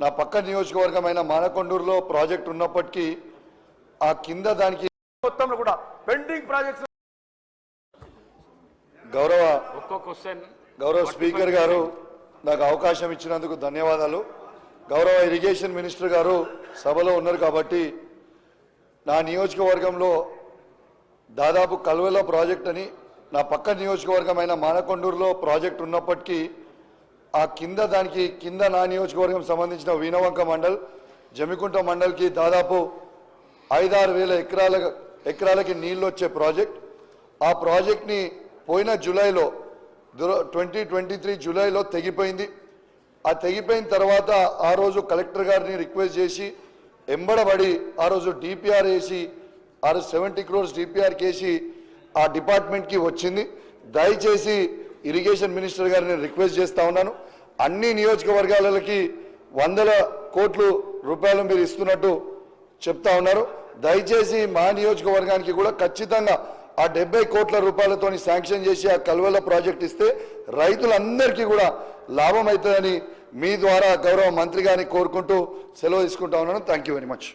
నా పక్క నియోజకవర్గమైన మానకొండూరులో ప్రాజెక్ట్ ఉన్నప్పటికీ ఆ కింద దానికి మొత్తంలో కూడా పెండింగ్ ప్రాజెక్ట్స్ గౌరవ గౌరవ స్పీకర్ గారు నాకు అవకాశం ఇచ్చినందుకు ధన్యవాదాలు. గౌరవ ఇరిగేషన్ మినిస్టర్ గారు సభలో ఉన్నారు కాబట్టి నా నియోజకవర్గంలో దాదాపు కల్వెల ప్రాజెక్ట్ అని నా పక్క నియోజకవర్గమైన మానకొండూరులో ప్రాజెక్ట్ ఉన్నప్పటికీ ఆ కింద దానికి కింద నా నియోజకవర్గం సంబంధించిన వీణవంక మండల్ జమికుంట మండల్కి దాదాపు ఐదారు వేల ఎకరాల ఎకరాలకి నీళ్ళు వచ్చే ప్రాజెక్ట్. ఆ ప్రాజెక్ట్ని పోయిన జూలైలో ట్వంటీ ట్వంటీ త్రీ జూలైలో తెగిపోయింది. ఆ తెగిపోయిన తర్వాత ఆ రోజు కలెక్టర్ గారిని రిక్వెస్ట్ చేసి ఎంబడబడి ఆ రోజు డిపిఆర్ వేసి ఆ రోజు సెవెంటీ క్రోర్స్ డిపిఆర్కి వేసి ఆ డిపార్ట్మెంట్కి వచ్చింది. దయచేసి ఇరిగేషన్ మినిస్టర్ గారిని రిక్వెస్ట్ చేస్తా ఉన్నాను. అన్ని నియోజకవర్గాలకి వందల కోట్లు రూపాయలు మీరు ఇస్తున్నట్టు చెప్తా ఉన్నారు. దయచేసి మా నియోజకవర్గానికి కూడా ఖచ్చితంగా ఆ డెబ్బై కోట్ల రూపాయలతోని శాంక్షన్ చేసి ఆ కల్వల ప్రాజెక్ట్ ఇస్తే రైతులందరికీ కూడా లాభం అవుతుందని మీ ద్వారా గౌరవ మంత్రి గారిని కోరుకుంటూ సెలవు తీసుకుంటా ఉన్నాను. Thank you very much